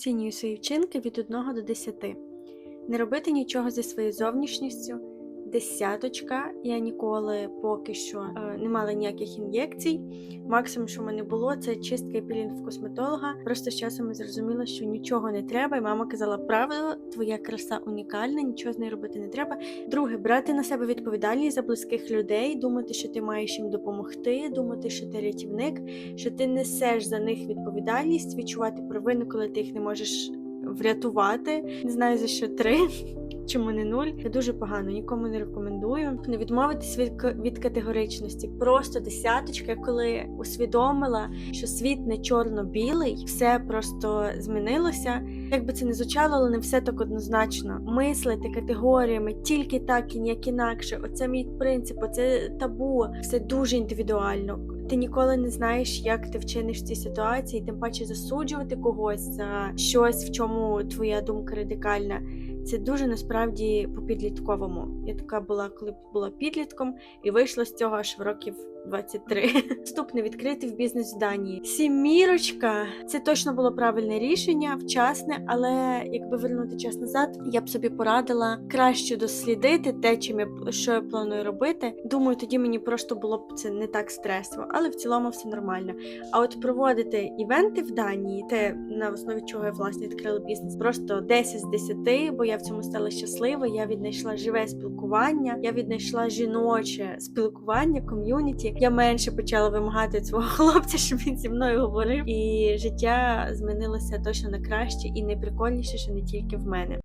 оцінюю свої вчинки від 1 до 10. Не робити нічого зі своєю зовнішністю. Десяточка. Я ніколи поки що е, не мала ніяких ін'єкцій. Максимум, що в мене було, це чистка і пілінг в косметолога. Просто з часом я зрозуміла, що нічого не треба. І мама казала, правило, твоя краса унікальна, нічого з нею робити не треба. Друге, брати на себе відповідальність за близьких людей, думати, що ти маєш їм допомогти, думати, що ти рятівник, що ти несеш за них відповідальність, відчувати провину, коли ти їх не можеш врятувати. Не знаю за що три. Чому не нуль? Це дуже погано, нікому не рекомендую. Не відмовитись від, від категоричності. Просто десяточка, коли усвідомила, що світ не чорно-білий, все просто змінилося. Як би це не звучало, але не все так однозначно. Мислити категоріями тільки так і ніяк інакше. Оце мій принцип, оце табу. Все дуже індивідуально. Ти ніколи не знаєш, як ти вчиниш в цій ситуації, тим паче засуджувати когось за щось, в чому твоя думка радикальна. Це дуже насправді по підлітковому. Я така була, коли була підлітком, і вийшла з цього аж в років 23. Наступне відкрити в бізнес в Данії. Сімірочка. Це точно було правильне рішення, вчасне, але якби вернути час назад, я б собі порадила краще дослідити те, чим я що я планую робити. Думаю, тоді мені просто було б це не так стресово, але в цілому все нормально. А от проводити івенти в Данії, те на основі чого я власне відкрила бізнес, просто 10 з 10, бо я в цьому стала щаслива. Я віднайшла живе спілкування, я віднайшла жіноче спілкування, ком'юніті. Я менше почала вимагати свого хлопця, щоб він зі мною говорив. І життя змінилося точно на краще і найприкольніше, що не тільки в мене.